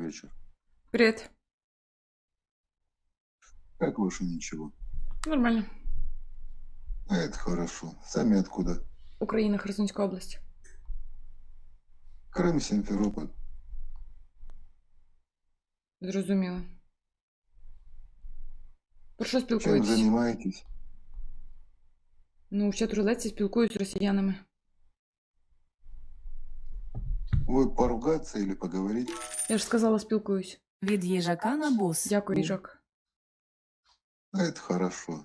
вечер. Привет. Как ваше ничего? Нормально. А, это хорошо. Сами откуда? Україна, Херсонська область. Крым, Симферополь. Зрозуміло. Про що Чем спілкуєтесь? занимаетесь? Ну, в чат-рулетці спілкуюсь з росіянами. Вы поругаться или поговорить? Я ж сказала, спілкуюсь. Від їжака на бус. Дякую, Ну. їжак. А, это хорошо.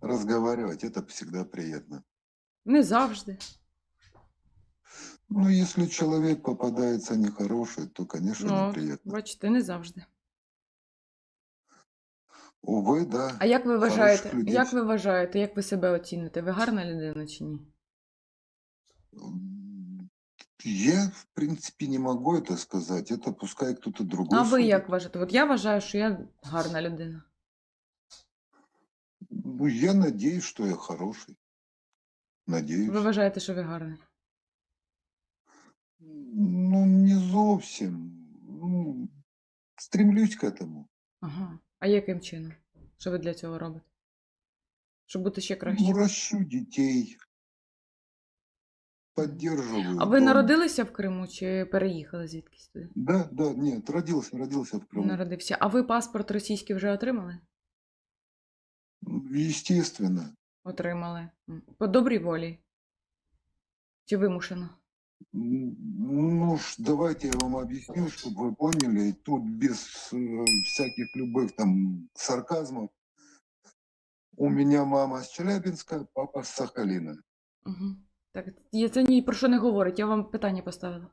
Разговаривать это всегда приятно. Не завжди. Ну, если человек попадается нехороший, то, конечно, Ну, неприятно. Бачите, не завжди. Увы, да. А як ви Хороших вважаєте, людей. як ви вважаєте, як ви себе оціните? Ви гарна людина чи ні? М, Я, в принципе, не могу это сказать. Это пускай кто-то другой А ви судит. як вважаєте? От я вважаю, що я гарна людина. Ну, я надеюсь, что я хороший. Надеюсь. Ви вважаєте, що ви гарний? Ну, не зовсім. Ну, стремлюсь к этому. Ага. А яким чином? Що ви для цього робите? Щоб бути ще краще. Ну, ращу детей. Поддерживаю. А ви дом. народилися в Криму чи переїхали звідкись туди? Да, да, нет, родился, родился в Крыму. Народився. А ви паспорт російський вже отримали? Естественно. Отримали. М. По добрій волі. Чи вимушено? М, Ну ж, давайте я вам объясню, чтобы вы поняли. Тут без э, всяких любых там сарказмов. У меня мама с Челябинска, папа с Сахалина. Угу. Так, я це ні про що не говорить, я вам питання поставила.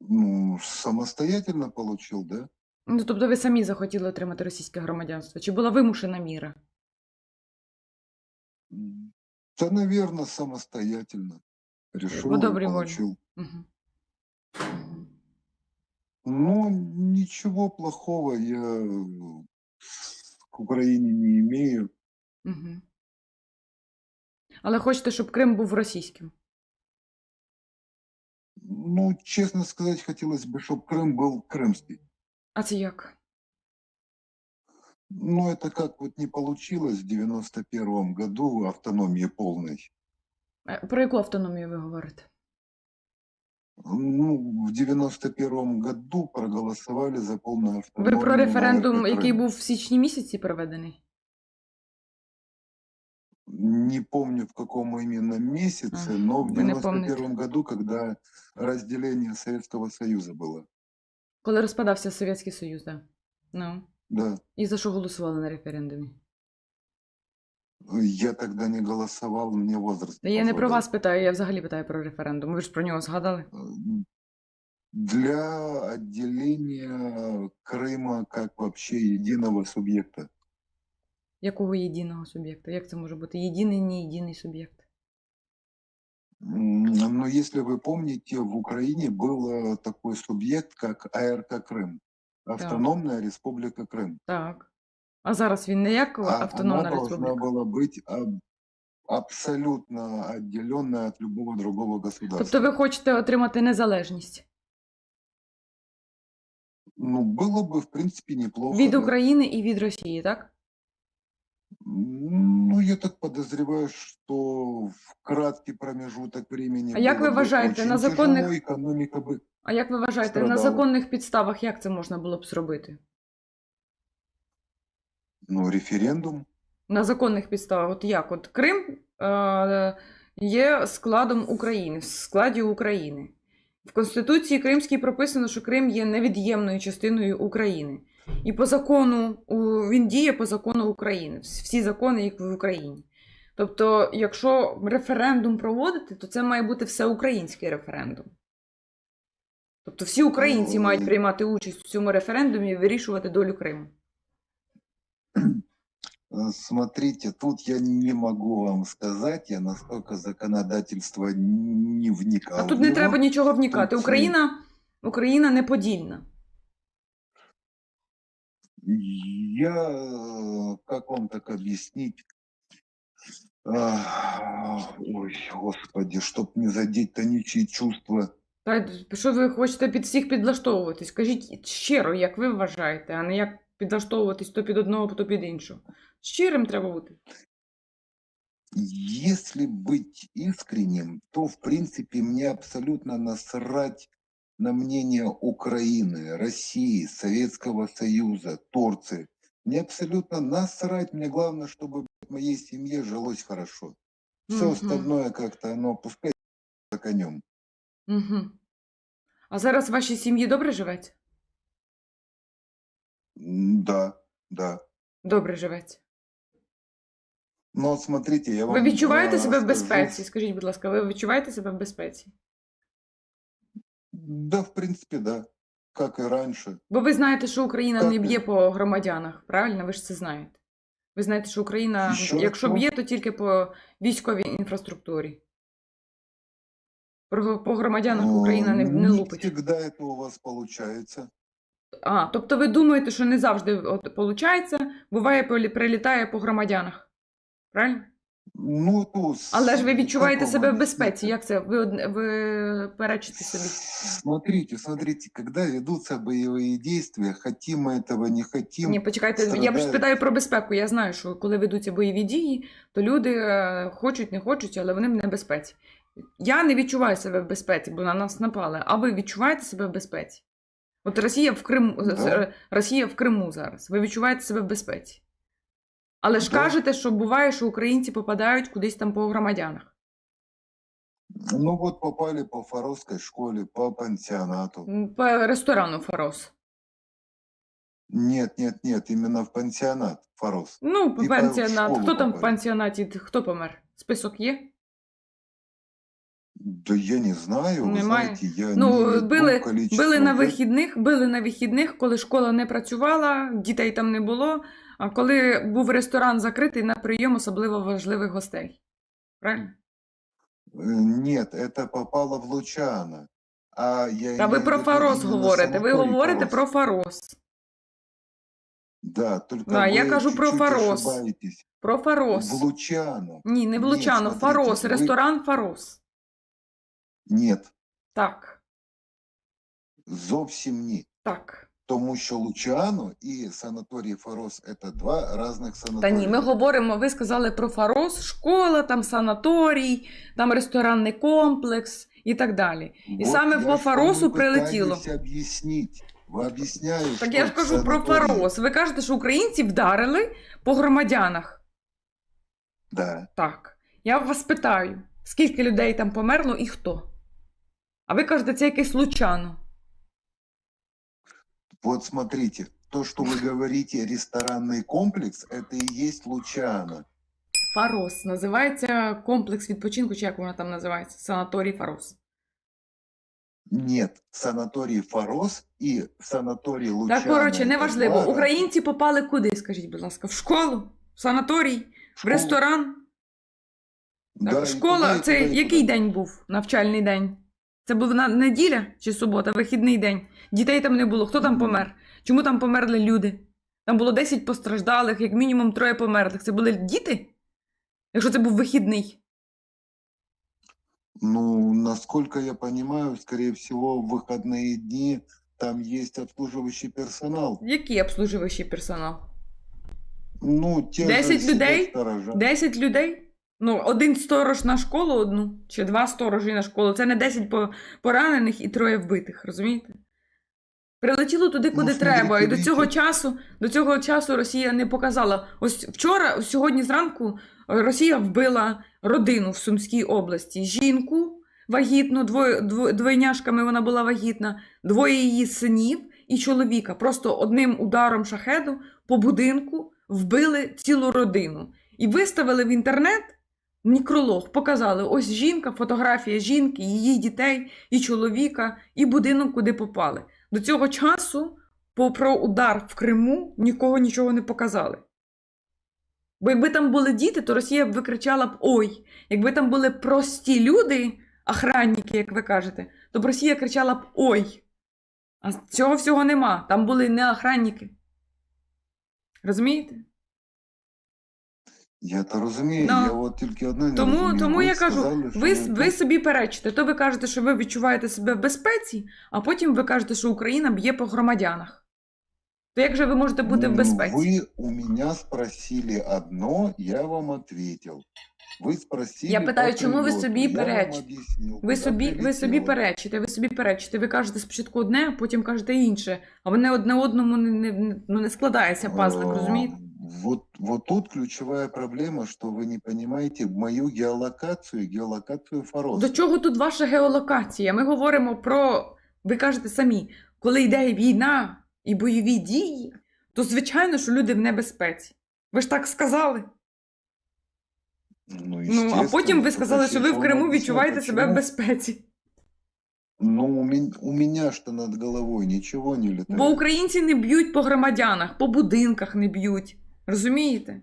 Ну, самостоятельно получил, да? Ну, тобто ви самі захотіли отримати російське громадянство? Чи була вимушена міра? Да, наверное, самостоятельно. Решил По доброй воле. получил. Угу. Ну, ничего плохого я к Украине не имею. Угу. Але хочете, щоб Крим був російським? Ну, честно сказать, хотелось бы, чтобы Крым был крымский. А це як? Но это как вот не получилось в 91 году автономии полной. Е, Про яку автономію ви говорите? Ну, в 91 году проголосовали за полную Ви автономию. про референдум, Малой який Крыма. був в січні місяці проведений? Не помню, в каком именно месяце, А, но в вы не 91 году, когда разделение Советского Союза было. Коли розпадався Совєтський Союз, так. Ну. Да. І за що голосували на референдумі? Я тогда не голосовал, мне возраст. Та я не про позволял. вас питаю, я взагалі питаю про референдум. Ви ж про нього згадали? Э, Для отделения Крыма как вообще единого субъекта. Якого єдиного суб'єкта? Як це може бути? Єдиний, не єдиний суб'єкт. М, Но если вы помните, в Украине был э, такой субъект, как АРК Крым. Автономная Республика Крым. Так. А зараз він не як А автономна она должна республіка. была быть аб- абсолютно отделенная от любого другого государства. Тобто ви хочете отримати незалежність Ну, было бы, в принципе, неплохо. від да. України і від Росії, так? Ну, я так подозреваю, что в краткий промежуток времени А як ви вважаєте, на законних- економіка би... А як ви вважаєте, на законних підставах як це можна було б зробити? Ну, референдум. На законних підставах, от як? От Крим е, є складом України, в складі України. В Конституції Кримській прописано, що Крим є невід'ємною частиною України. І по закону він діє по закону України. Всі закони, як в Україні. Тобто, якщо референдум проводити, то це має бути всеукраїнський референдум. Тобто всі українці Ну, мають приймати участь у цьому референдумі і вирішувати долю Криму. Смотрите, тут я не могу вам сказать, я настолько законодательство не вникал. А тут не треба нічого вникати. Тут, Україна, Україна неподільна. Я, э, как вам так объяснить? А, Ой, господи, чтоб не задеть-то ничьи чувства. Та що ви хочете під всіх підлаштовуватись? Скажіть щиро, як ви вважаєте, а не як підлаштовуватись то під одного, то під іншого. Щирим треба бути. Если быть искренним, то, в принципе, мне абсолютно насрать на мнение Украины, России, Советского Союза, Турции. Мне абсолютно насрать. Мне главное, чтобы блядь, моей семье жилось хорошо. Все Мгм. остальное как-то, оно пускай за конем. Угу. А зараз в вашій сім'ї добре живеться? М, Да, да. Добре живеться. Но вот смотрите, я вам Ви відчуваєте а, себе в скажу, безпеці? Скажіть, будь ласка, ви відчуваєте себе в безпеці? Да, в принципе, да. Как и раньше. Бо ви знаєте, що Україна Так, не так. б'є по громадянах, правильно? Ви ж це знаєте. Ви знаєте, що Україна, Що, якщо що? б'є, то тільки по військовій інфраструктурі. Про- По громадянах О, Україна не, не не лупить. всегда это у вас получается. А, тобто ви думаєте, що не завжди от, получається, буває, полі- прилітає по громадянах. Правильно? Ну, то с- Але ж ви відчуваєте каком себе в объяснить? безпеці. Як це? Ви, одне- ви перечите собі. Смотрите, смотрите, когда ведутся боевые действия, хотим мы этого, не хотим. Ні, почекайте, я страдають. ж питаю про безпеку. Я знаю, що коли ведуться бойові дії, то люди е, хочуть, не хочуть, але вони в небезпеці. Я не відчуваю себе в безпеці, бо на нас напали. А ви відчуваєте себе в безпеці? От Росія в Криму, Да. з- Росія в Криму зараз. Ви відчуваєте себе в безпеці. Але ж Да. кажете, що буває, що українці попадають кудись там по громадянах. Ну вот попали по Фаровской школе, по пансионату. По ресторану Фарос. Нет, нет, нет, именно в пансионат Фарос. Ну, І по- в пансіонат. школу Хто там в попали. пансіонаті? Хто помер? Список є? Да я не знаю, вы Немає. знаете, я Ну, не веду били, количество били на лет. вихідних, били на вихідних, коли школа не працювала, дітей там не було. А коли був ресторан закритий на прийом особливо важливих гостей. Правильно? Э, Нет, это попало в Лучано. А я Та ви имею в про виду Фарос именно говорите. Ви санаторий говорите Фарос. про Фарос. Да, только Да, я вы кажу про чуть-чуть Фарос. ошибаетесь. Про Фарос. В Лучано. Ні, не в Ні, Лучано, смотрите, Фарос, ви- ресторан Фарос. Нет, Так, зовсім ні. так. Тому що Лучано і санаторій Фарос це два різних Та ні, ми говоримо, ви сказали про Фарос, школа, там санаторій, там ресторанний комплекс і так далі. І саме по Фаросу прилетіло. об'яснити. Ви об'ясняю, Так я ж кажу про Фарос. Ви кажете, що українці вдарили по громадянах. Да. Так. Я вас питаю, скільки людей там померло і хто? А ви кажете, це якесь Лучано. Вот смотрите, то, что вы говорите, ресторанный комплекс, это и есть Лучано. Фарос. Називається комплекс відпочинку, чи як вона там називається? Санаторій Фарос. Нет, санаторий Фарос и санаторий Лучано. Так, коротше, это неважливо. два Українці попали куди, скажіть, будь ласка, в школу, в санаторій, в Школа. ресторан. Да, Так, и школа, туда, и це туда, и який туда. день був? Навчальний день? Це був неділя чи субота, вихідний день. Дітей там не було. Хто там помер? Чому там померли люди? Там було 10 постраждалих, як мінімум троє померлих. Це були діти? Якщо це був вихідний. Ну, насколько я понимаю, скорее всего, в выходные дни там есть обслуживающий персонал. Який обслуживаючий персонал? Ну, те 10 людей? сторожа. 10 людей? Ну, один сторож на школу одну, чи два сторожі на школу. Це не 10 поранених і троє вбитих, розумієте? Прилетіло туди, куди смотрите, треба. І до цього часу, до цього часу Росія не показала. Ось вчора, ось сьогодні зранку, Росія вбила родину в Сумській області. Жінку вагітну, двоє, двойняшками вона була вагітна, двоє її синів і чоловіка. Просто одним ударом шахеду по будинку вбили цілу родину. І виставили в інтернет мікролог, показали: ось жінка, фотографія жінки, її дітей, і чоловіка, і будинок, куди попали. До цього часу про удар в Криму нікого нічого не показали. Бо якби там були діти, то Росія б викричала б ой. Якби там були прості люди, охранники, як ви кажете, то б Росія кричала б ой. А цього всього нема. Там були не охранники. Розумієте? Я то розумію, Ну, я от тільки одне не Тому, розумію. тому Ви я кажу, сказали, ви, тут- ви собі перечите. То ви кажете, що ви відчуваєте себе в безпеці, а потім ви кажете, що Україна б'є по громадянах. То як же ви можете бути в Ну, безпеці? Вы у меня спросили одно, я вам ответил. Вы спросили Я питаю, чому ви собі перечите? Ви собі, ви собі перечите, ви собі перечите. Ви кажете спочатку одне, а потім кажете інше. А вони одне одному не, не, не- ну, не складається пазлик, розумієте? Вот, вот тут ключевая проблема, что вы не понимаете мою геолокацию, геолокацию Форос. До чого тут ваша геолокація? Ми говоримо про, ви кажете самі, коли йде війна і бойові дії, то звичайно, що люди в небезпеці. Ви ж так сказали. Ну, Ну, а естественно, потім ви сказали, що ви в Криму відчуваєте себе в безпеці. Ну, у меня, у меня что над головой ничего не летает. Бо українці не б'ють по громадянах, по будинках не б'ють. Розумієте?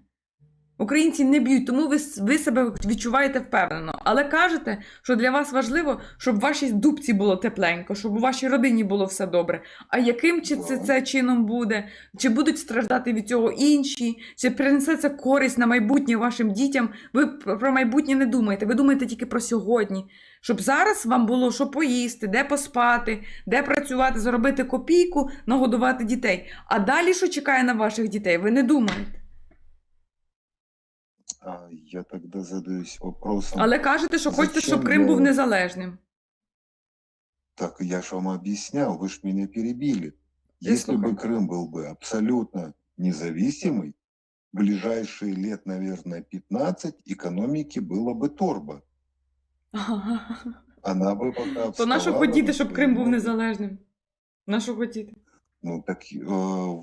Українці не б'ють, тому ви, ви себе відчуваєте впевнено. Але кажете, що для вас важливо, щоб в вашій дубці було тепленько, щоб у вашій родині було все добре. А яким чи це, це чином буде? Чи будуть страждати від цього інші? Чи принесе це користь на майбутнє вашим дітям? Ви про майбутнє не думаєте, ви думаєте тільки про сьогодні. Щоб зараз вам було що поїсти, де поспати, де працювати, заробити копійку, нагодувати дітей. А далі, що чекає на ваших дітей, ви не думаєте. А, я тогда задаюсь вопросом. Але кажете, що хочете, Зачем щоб Крим був я- незалежним. Так я же вам объяснял, вы ж меня перебили. Я Если бы слушаю. Крым был бы абсолютно независимый, ближайшие лет, наверное, 15, экономики было бы торбо. Она бы пока То на що вставала хотіти, на щоб свои Крим був ноги. незалежним? На що хотіти? Ну так э,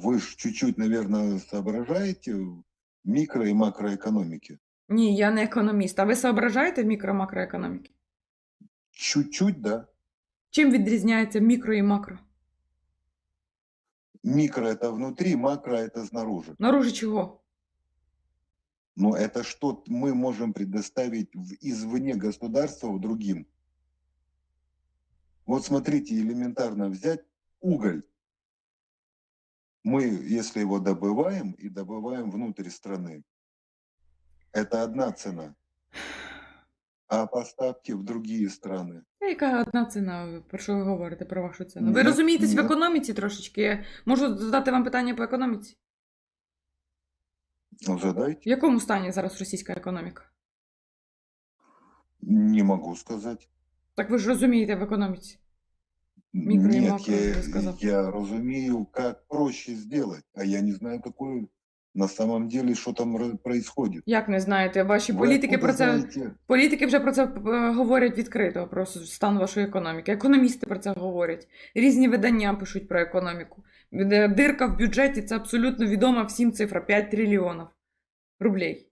вы ж чуть-чуть, наверное, соображаете в микро- и макроэкономике. Ні, я не економіст. А ви соображаєте в мікро-макроекономіки? Чуть-чуть, да. Чим відрізняється мікро і макро? Микро это внутри, макро это снаружи. Наружі чого? Но это что мы можем предоставить в- извне государства другим. Вот смотрите, элементарно взять уголь. Мы, если его добываем и добываем внутрь страны, это одна цена. А поставки в другие страны. Та Яка одна ціна? Про що ви говорите про вашу ціну? Ви Ні, розумієтесь в ні. економіці трошечки? Я можу задати вам питання по економіці? В якому стані зараз російська економіка? Не могу сказать. Так ви ж розумієте в економіці. Нет, макро, я, я сказал. я разумею, как проще сделать, а я не знаю, какое на самом деле, что там происходит. Як не знаєте, ваші Вы політики про це знаете? політики вже про це е, говорять відкрито, про стан вашої економіки. Економісти про це говорять. Різні видання пишуть про економіку. Де Дирка в бюджеті це абсолютно відома всім цифра 5 трильйонів рублей.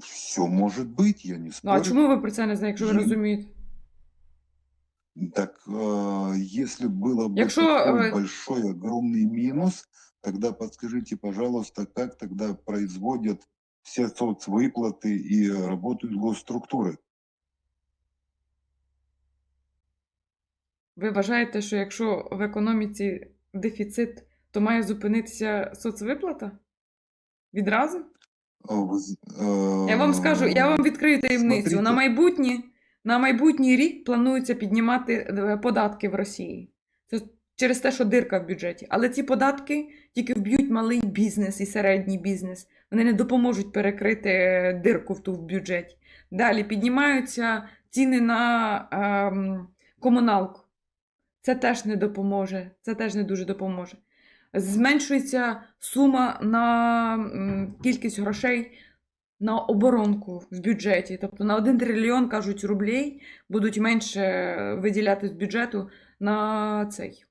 Все может быть, я не Ну спорю. а чому ви про це не знаєте, якщо ви Ні. розумієте? Так, э, если было бы Якщо, такой э, большой, огромный минус, тогда подскажите, пожалуйста, как тогда производят все соцвыплаты и э, работают госструктуры? Ви вважаєте, що якщо в економіці дефіцит, то має зупинитися соцвиплата? Відразу? Э, Я вам скажу, я вам відкрию таємницю. На майбутнє, на майбутній рік планується піднімати е, податки в Росії. Це через те, що дирка в бюджеті. Але ці податки тільки вб'ють малий бізнес і середній бізнес. Вони не допоможуть перекрити е, дирку в ту в бюджеті. Далі піднімаються ціни на ем, комуналку. Це теж не допоможе. Це теж не дуже допоможе. Зменшується сума на кількість грошей на оборонку в бюджеті. Тобто на 1 трильйон, кажуть, рублей будуть менше виділяти з бюджету на цей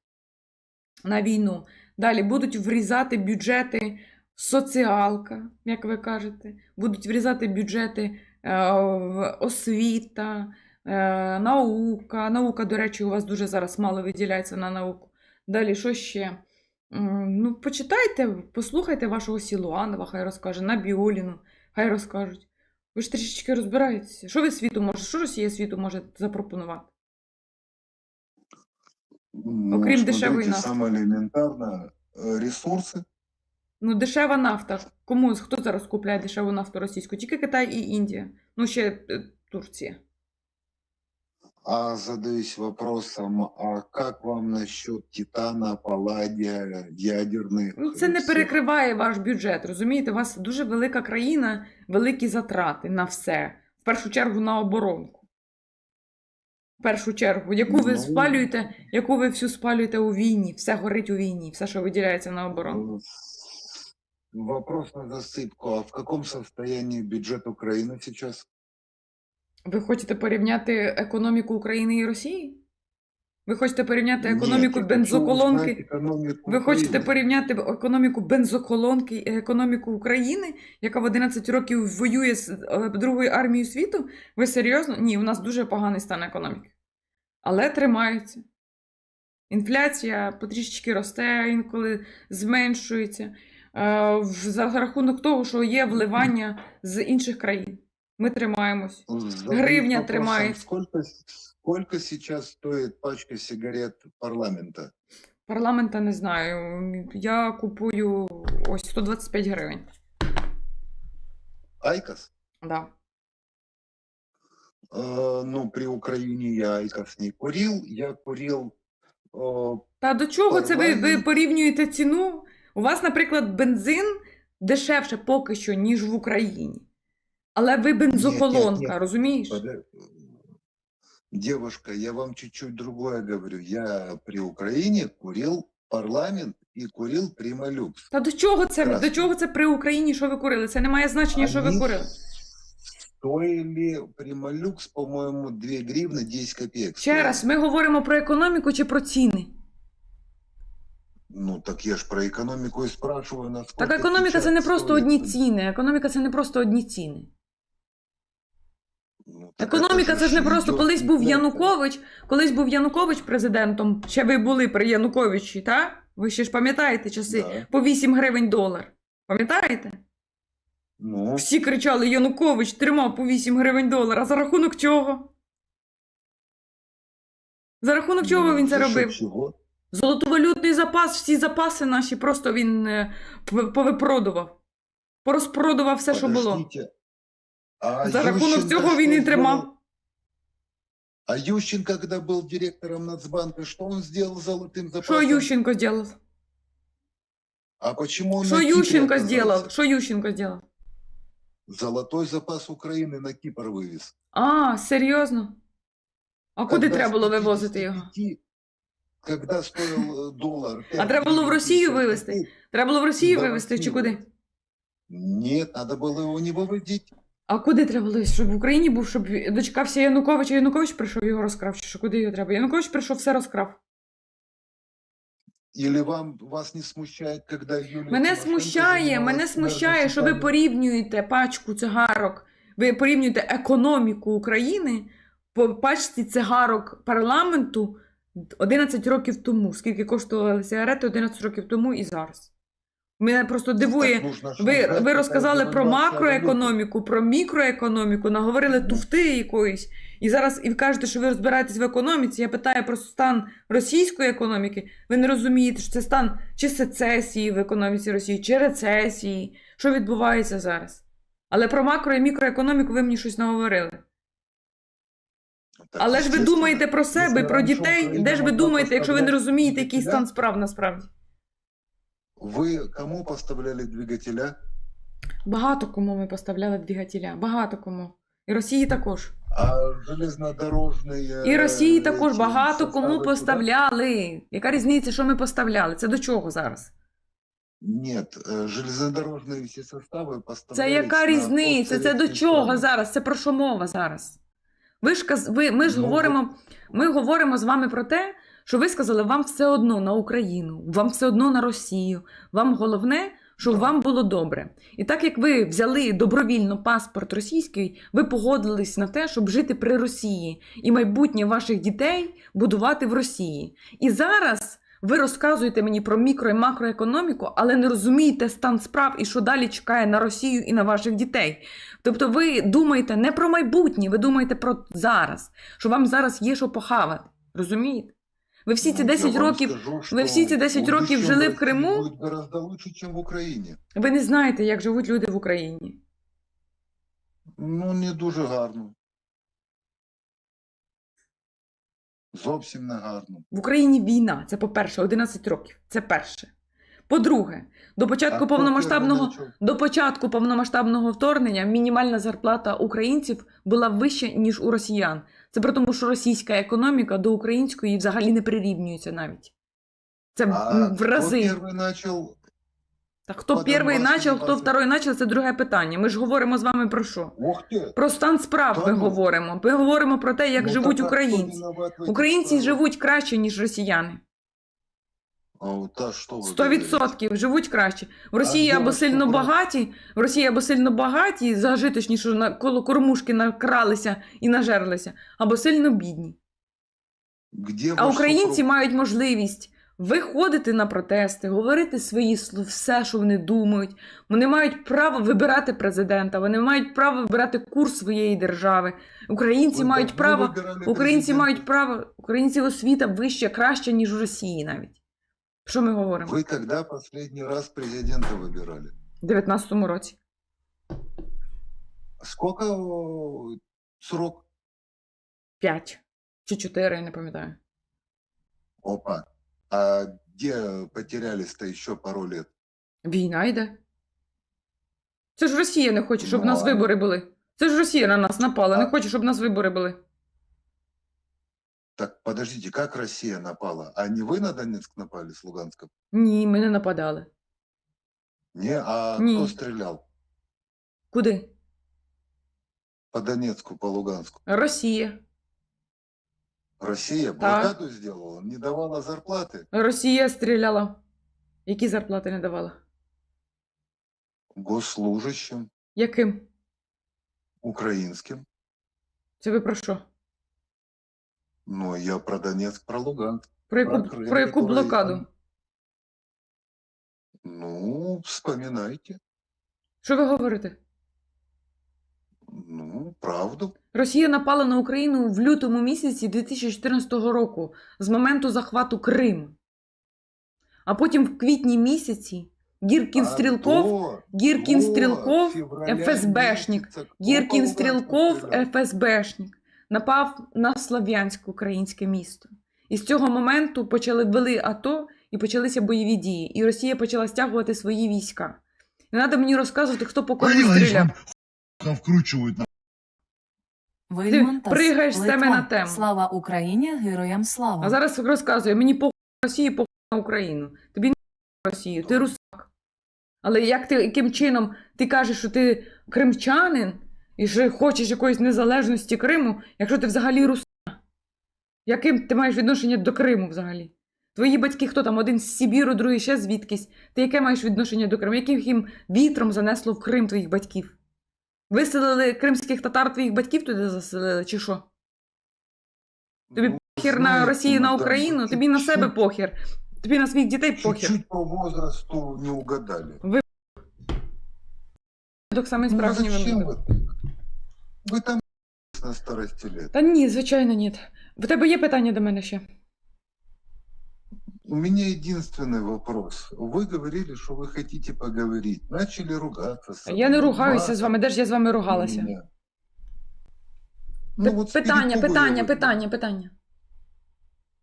на війну. Далі будуть врізати бюджети соціалка, як ви кажете, будуть врізати бюджети е, освіта, наука. Наука, до речі, у вас дуже зараз мало виділяється на науку. Далі, що ще? М, Ну, почитайте, послухайте вашого Сілуанова, хай розкаже, на Біоліну, хай розкажуть. Ви ж трішечки розбираєтеся. Що ви світу може, що Росія світу може запропонувати? Ну, Окрім смотрите, дешевой нафты. самое элементарно, э, ресурсы, Ну, дешева нафта. Кому хто зараз купляє дешеву нафту російську? Тільки Китай і Індія. Ну, ще е, Турція. А задаюсь вопросом, а как вам насчет титана, палладия, ядерных? Ну, це не всех? перекриває ваш бюджет. Розумієте, у вас дуже велика країна, великі затрати на все. В першу чергу на оборонку. В першу чергу, яку ви Ну. спалюєте, яку ви всю спалюєте у війні, все горить у війні, все, що виділяється на оборонку. Э, Вопрос на засыпку. А в каком состоянии бюджет Украины сейчас? Ви хочете порівняти економіку України і Росії? Ви хочете порівняти економіку хочу бензоколонки? экономику Ви хочете порівняти економіку бензоколонки і економіку України, яка в 11 років воює з е, Другою армією світу? Ви серйозно? Ні, у нас дуже поганий стан економіки. Але тримається. Інфляція потрішечки росте, інколи зменшується. е, За рахунок того, що є вливання з інших країн. Ми тримаємось. Гривня тримается. Сколько, сколько сейчас стоит пачка сигарет парламента? Парламента не знаю. Я купую ось 125 гривень. Айкос? Да. Э, ну, при Украине я Айкос не курил. Я курил э, Та до чого це ви, ви порівнюєте ціну? У вас, наприклад, бензин дешевше поки що, ніж в Україні. Але ви бензоколонка, ні. розумієш? Пода- Девушка, я вам чуть-чуть другое говорю. Я при Украине курил парламент и курил Прималюкс. Та до чого це до чого це при Україні, що ви курили? Це не має значення, що ви Они курили. Стоили Прималюкс, по-моему, 2 гривны 10 копеек. Ще раз, ми говоримо про економіку чи про ціни? Ну, так я ж про економіку і спрашиваю, насколько Так економіка це не просто одні ціни. Економіка це не просто одні ціни. Ну, Економіка це ж не просто колись був. Янукович, колись був Янукович президентом. Ще ви були при Януковичі, так? Ви ще ж пам'ятаєте часи Да. по 8 гривень долар. Пам'ятаєте? Ну, Всі кричали: Янукович тримав по 8 гривень долар. А за рахунок чого? За рахунок чого ну, він це робив? чого? Золотовалютний запас, всі запаси наші просто він е, п- повипродував. Порозпродував все, що було. Подождите. А За рахунок Ющенко цього він что і сделал? тримав. А Ющенко, когда был директором Нацбанка, что он сделал с золотым запасом? Що Ющенко зробив? А почему он Що на Кипре Ющенко оказался? зробив? Що Ющенко зробив? Золотой запас Украины на Кипр вывез. А, серйозно? А куди Когда треба с було вивозити його? 55, Когда стоил э, доллар. А треба було в 5 Росію гривен, вивезти? 50 Треба було в Росію Да, вивезти чи Росію. куди? Нет, надо было его не выводить. А куди треба було? Щоб в Україні був, щоб дочекався Януковича, Янукович прийшов його розкрав, чи що куди його треба? Янукович прийшов, все розкрав. Или вам вас не смущает, когда Юлия Мене смущає, мене смущає, що ви порівнюєте пачку цигарок, ви порівнюєте економіку України по пачці цигарок парламенту 11 років тому. Скільки коштували сигарети 11 років тому і зараз. Мене просто дивує. Ви, ви розказали про макроекономіку, про мікроекономіку, наговорили туфти якоїсь. І зараз і ви кажете, що ви розбираєтесь в економіці. Я питаю про стан російської економіки. Ви не розумієте, що це стан чи сецесії в економіці Росії, чи рецесії. Що відбувається зараз? Але про макро і мікроекономіку ви мені щось наговорили. Але ж ви думаєте про себе, про дітей. Де ж ви думаєте, якщо ви не розумієте, який стан справ насправді? Вы кому поставляли двигателя? Багато кому ми поставляли двигателя. Багато кому. І Росії також. А железнодорожные... І Росії э, також эти багато составы кому туда? поставляли. Яка різниця, що ми поставляли? Це до чого зараз? Нет, э, железнодорожные все составы Це поставлялись яка на різниця? Це до постсоветские чого страны. зараз? Це про що мова зараз? Ви ж каз... ви, ми ж Ну, говоримо, ми говоримо з вами про те, що ви сказали, вам все одно на Україну, вам все одно на Росію. Вам головне, щоб вам було добре. І так як ви взяли добровільно паспорт російський, ви погодились на те, щоб жити при Росії і майбутнє ваших дітей будувати в Росії. І зараз ви розказуєте мені про мікро і макроекономіку, але не розумієте стан справ і що далі чекає на Росію і на ваших дітей. Тобто ви думаєте не про майбутнє, ви думаєте про зараз, що вам зараз є що похавати. Розумієте? Ви всі ці Ну, 10 я років, ви всі ці 10 років жили в Криму? ви не знаєте, як живуть люди в Україні. Ну, не дуже гарно. Зовсім не гарно. В Україні війна. Це по-перше, 11 років. Це перше. По-друге, до початку А повномасштабного до початку повномасштабного вторгнення мінімальна зарплата українців була вища ніж у росіян. Це при тому, що російська економіка до української взагалі не прирівнюється навіть. Це А в рази. Хто перший начал Так хто перший почав, хто второй почав, це друге питання. Ми ж говоримо з вами про що? Про стан справ ми ну. говоримо. Ми говоримо про те, як Ну, живуть українці. Українці живуть краще, ніж росіяни. А от а що ви Сто говорите? відсотків живуть краще. В Росії або сильно прокурор? багаті, в Росії або сильно багаті, зажиточні, що на коло кормушки накралися і нажерлися, або сильно бідні. Где А ваш українці супруг? мають можливість виходити на протести, говорити свої слов, все, що вони думають. Вони мають право вибирати президента, вони мають право вибирати курс своєї держави. Українці Ви мають давно право, вибирали українці президента? мають право, українці освіта вища, краща, ніж у Росії навіть. Що ми говоримо? Вы когда последний раз президента выбирали? У 19-му році. Сколько э, срок? П'ять чи чотири, я не пам'ятаю. Опа. А где потерялись-то еще пару лет? Війна йде. Це ж Росія не хоче, щоб Ну, у нас ладно. вибори були. Це ж Росія на нас напала, не А- хоче, щоб у нас вибори були. Так, подождите, как Россия напала? А не вы на Донецк напали с Луганска? Ні, ми не нападали. Не, а Не. кто стрелял? Куди? По Донецку, по Луганску. Росія. Россия блокаду сделала, не давала зарплаты Росія стріляла. Які зарплати не давала? госслужащим, Яким? украинским. Це ви про що? Но я про Донецк, про Луганск. Про яку, Про Крим, про яку блокаду? Ну, вспоминайте. Що ви говорите? Ну, правду. Росія напала на Україну в лютому місяці 2014 року з моменту захвату Криму. А потім в квітні місяці Гіркін Стрілков, Гіркін Стрілков, ФСБшник, Гіркін Стрілков. ФСБшник, напав на Слов'янськ, українське місто. І з цього моменту почали ввели АТО і почалися бойові дії. І Росія почала стягувати свої війська. Не треба мені розказувати, хто по кому стріляв. Там на пригаєш з теми на тему. Слава Україні, героям слава. А зараз розказує, мені по Росії, по на Україну. Тобі не Росію, ти русак. Але як ти, яким чином ти кажеш, що ти кримчанин і що хочеш якоїсь незалежності Криму, якщо ти взагалі русак? Яким ти маєш відношення до Криму взагалі? Твої батьки хто там? Один з Сибіру, другий ще звідкись. Ти яке маєш відношення до Криму? Яким їм вітром занесло в Крим твоїх батьків? Виселили кримських татар твоїх батьків туди заселили, чи що? Тобі Ну, похер на Росію, на Україну, тобі на себе похер. Тобі на своїх дітей похер. Чуть-чуть по возрасту не угадали. Так само Ну, справжній зачем випадок. вы так? Вы там на старости лет. Та ні, звичайно, ні. В тебе є питання до мене ще? У меня единственный вопрос. Вы говорили, что вы хотите поговорить. Начали ругаться. со Я не мной, ругаюся з матом вами, де ж я з вами на ругалася? меня. Пи- Ну, вот с питання, перепугу питання, я вот- питання, питання.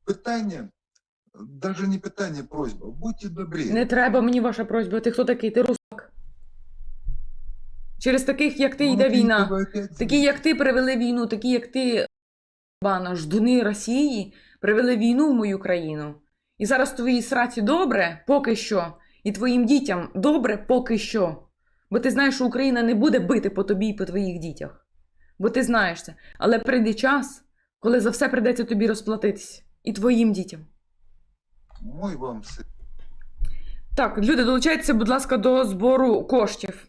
Питание, даже не питание, просьба. Будьте добрее. Не треба мені ваша просьба. Ти хто такий? Ти русак. Через таких, як ти, Ну, йде війна. Такі, як ти, привели війну, такі, як ти, бана, ждуни Росії, привели війну в мою країну. І зараз твої сраці добре, поки що, і твоїм дітям добре, поки що. Бо ти знаєш, що Україна не буде бити по тобі і по твоїх дітях. Бо ти знаєш це. Але прийде час, коли за все прийдеться тобі розплатитись. І твоїм дітям. Мой вам сын. Так, люди, долучайтеся, будь ласка, до збору коштів.